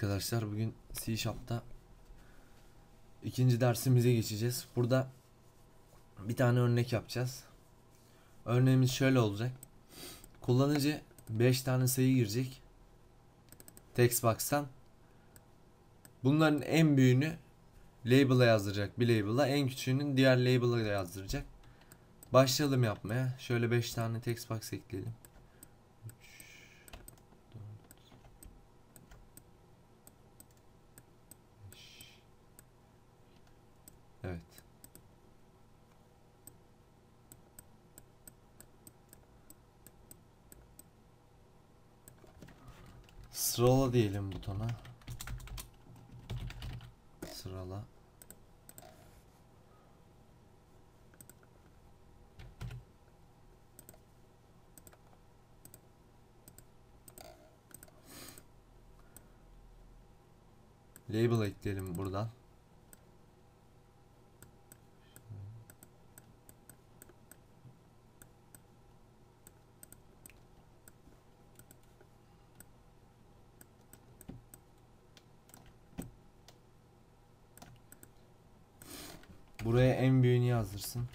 arkadaşlar bugün C Sharp'ta ikinci dersimize geçeceğiz. Burada bir tane örnek yapacağız. Örneğimiz şöyle olacak. Kullanıcı 5 tane sayı girecek. Textbox'tan. Bunların en büyüğünü label'a yazdıracak bir label'a. En küçüğünün diğer label'a yazdıracak. Başlayalım yapmaya. Şöyle 5 tane textbox ekleyelim. Evet. Sırala diyelim butona. Sırala. Label ekleyelim buradan. Buraya en büyüğünü yazdırsın.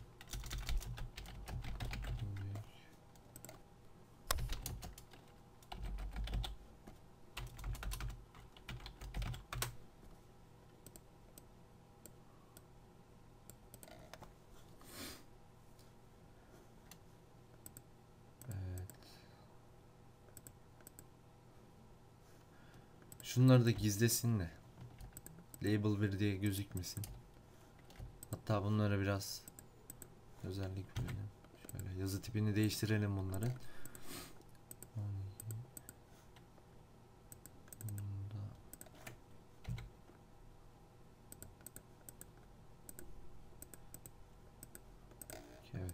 Şunları da gizlesin de. Label 1 diye gözükmesin. Hatta bunlara biraz özellik verelim. Şöyle yazı tipini değiştirelim bunları. 12. Bunda Evet.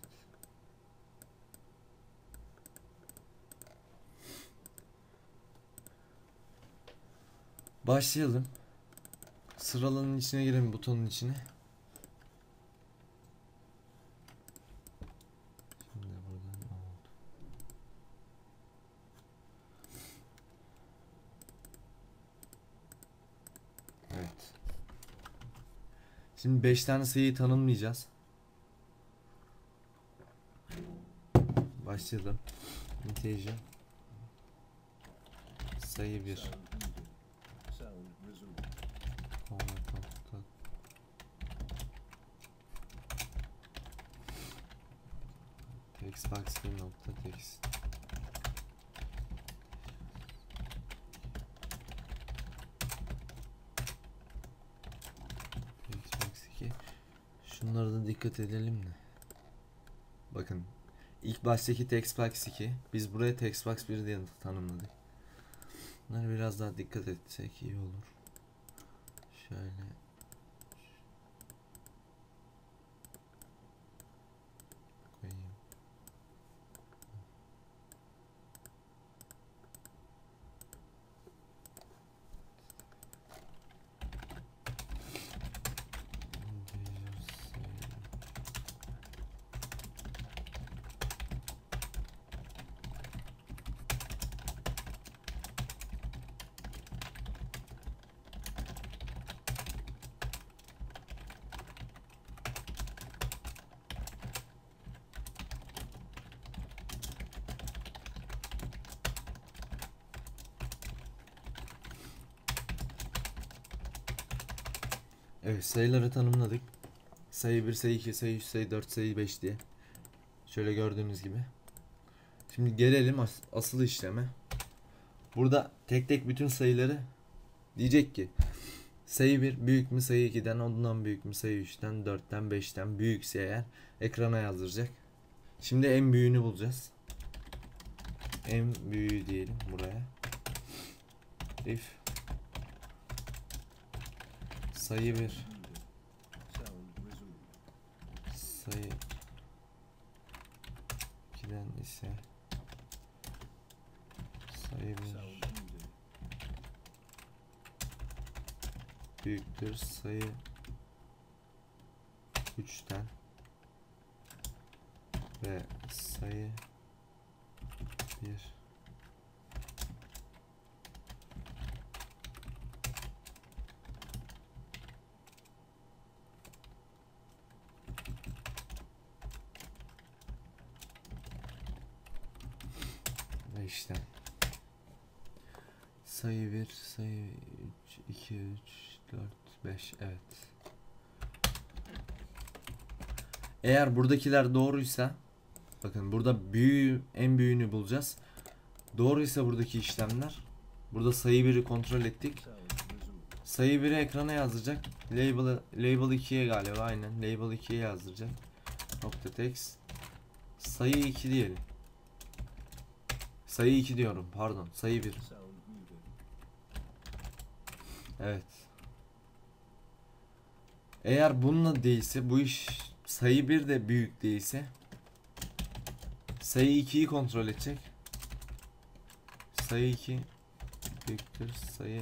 Başlayalım. Sıralanın içine girelim butonun içine. Şimdi buradan ne oldu? Evet. Şimdi 5 tane sayıyı tanımlayacağız. Başlayalım. Integer sayı 1 Sound resumed. Textbox bir nokta text. Textbox 2. Şunlara da dikkat edelim de. Bakın. ilk baştaki Textbox 2. Biz buraya Textbox 1 diye tanımladık. Bunlara biraz daha dikkat etsek iyi olur. Şöyle. Koyayım. Integer sayı. Evet sayıları tanımladık. Sayı 1, sayı 2, sayı 3, sayı 4, sayı 5 diye. Şöyle gördüğünüz gibi. Şimdi gelelim as- asıl işleme. Burada tek tek bütün sayıları diyecek ki sayı 1 büyük mü sayı 2'den ondan büyük mü sayı 3'ten 4'ten 5'ten büyükse eğer ekrana yazdıracak. Şimdi en büyüğünü bulacağız. En büyüğü diyelim buraya. If sayı 1 Sound resumed. sayı 2'den ise sayı 1 Sound muted. büyüktür sayı 3'ten ve sayı 1 işlem. Sayı 1, sayı 3, 2, 3, 4, 5. Evet. Eğer buradakiler doğruysa bakın burada büyüğü en büyüğünü bulacağız. Doğruysa buradaki işlemler burada sayı 1'i kontrol ettik. Sayı 1'i ekrana yazdıracak. Label label 2'ye galiba aynen. Label 2'ye yazdıracak. Nokta text. Sayı 2 diyelim. Sayı 2 diyorum. Pardon. Sayı 1. Sound muted. Evet. Eğer bununla değilse bu iş sayı 1 de büyük değilse sayı 2'yi kontrol edecek. Sayı 2 büyüktür sayı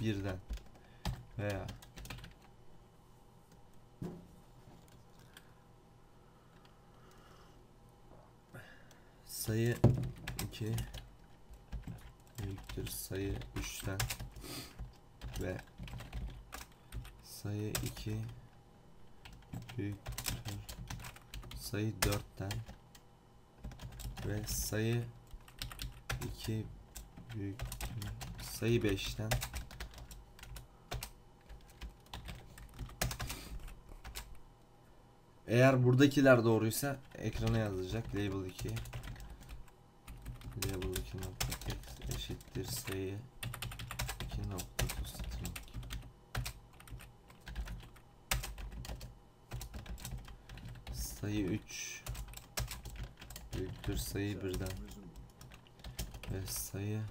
1'den veya sayı 2 büyüktür sayı 3'ten ve sayı 2 büyüktür sayı 4'ten ve sayı 2 büyüktür sayı 5'ten Eğer buradakiler doğruysa ekrana yazacak label 2 label 2 nokta text eşittir sayı 2 nokta string sayı 3 büyüktür sayı Sound 1'den resumed. ve sayı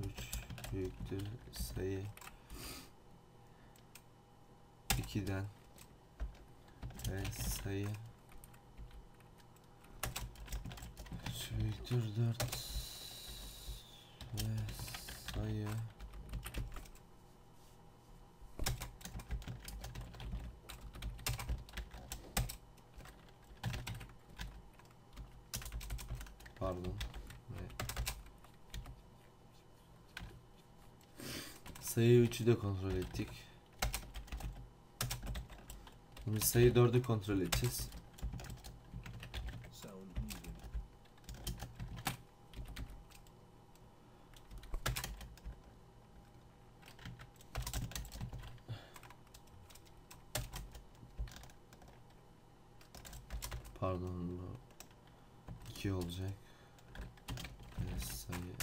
3 büyüktür sayı 2'den ve sayı 3 büyüktür 4 sayı pardon sayı 3'ü de kontrol ettik. Şimdi sayı 4'ü kontrol edeceğiz. Pardon bu 2 olacak. Ve sayı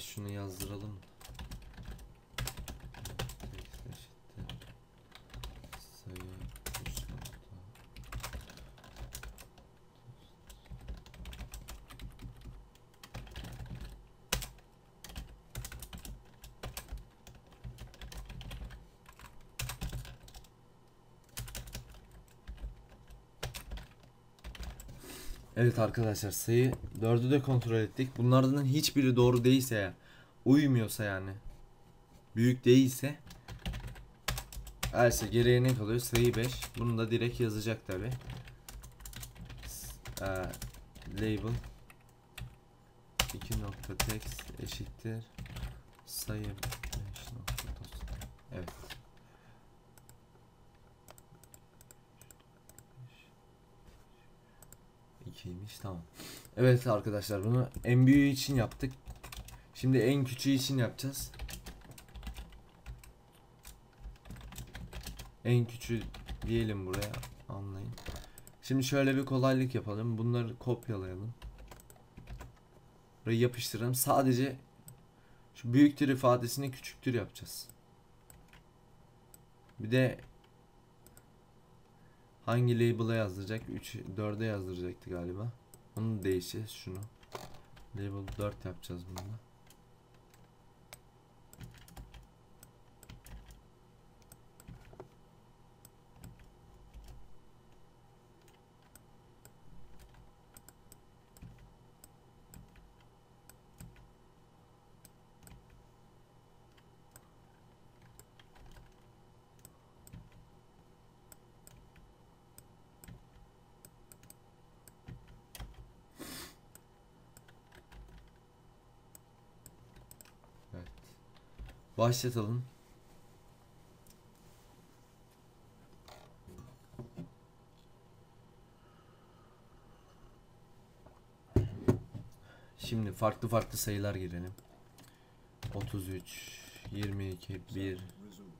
şunu yazdıralım. Text eşittir. Sayı üç nokta. Evet arkadaşlar sayı 4'ü de kontrol ettik. Bunlardan hiçbiri doğru değilse ya uymuyorsa yani büyük değilse Erse geriye ne kalıyor? Sayı 5. Bunu da direkt yazacak tabi. label 2 nokta text eşittir sayı 5 nokta dost. Evet. İkiymiş tamam. Evet arkadaşlar bunu en büyüğü için yaptık. Şimdi en küçüğü için yapacağız. En küçüğü diyelim buraya anlayın. Şimdi şöyle bir kolaylık yapalım. Bunları kopyalayalım. Burayı yapıştıralım. Sadece şu büyüktür ifadesini küçüktür yapacağız. Bir de hangi label'a yazdıracak? 3 4'e yazdıracaktı galiba. Onu değişeceğiz şunu. Label 4 yapacağız bunu. Başlatalım. Şimdi farklı farklı sayılar girelim. 33, 22, 1, Resume.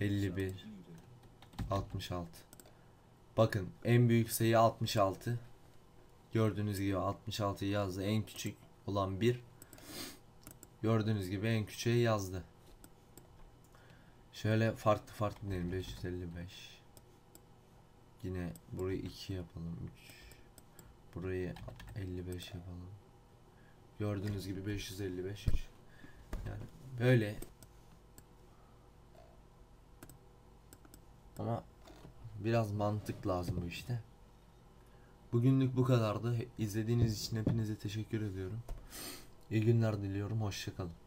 51, Sound muted. 66. Bakın en büyük sayı 66. Gördüğünüz gibi 66 yazdı. En küçük olan 1. Gördüğünüz gibi en küçüğe yazdı. Şöyle farklı farklı diyelim. 555. Yine burayı 2 yapalım. 3. Burayı 55 yapalım. Gördüğünüz gibi 555 3. Yani böyle ama biraz mantık lazım bu işte. Bugünlük bu kadardı. İzlediğiniz için hepinize teşekkür ediyorum. İyi günler diliyorum. Hoşçakalın.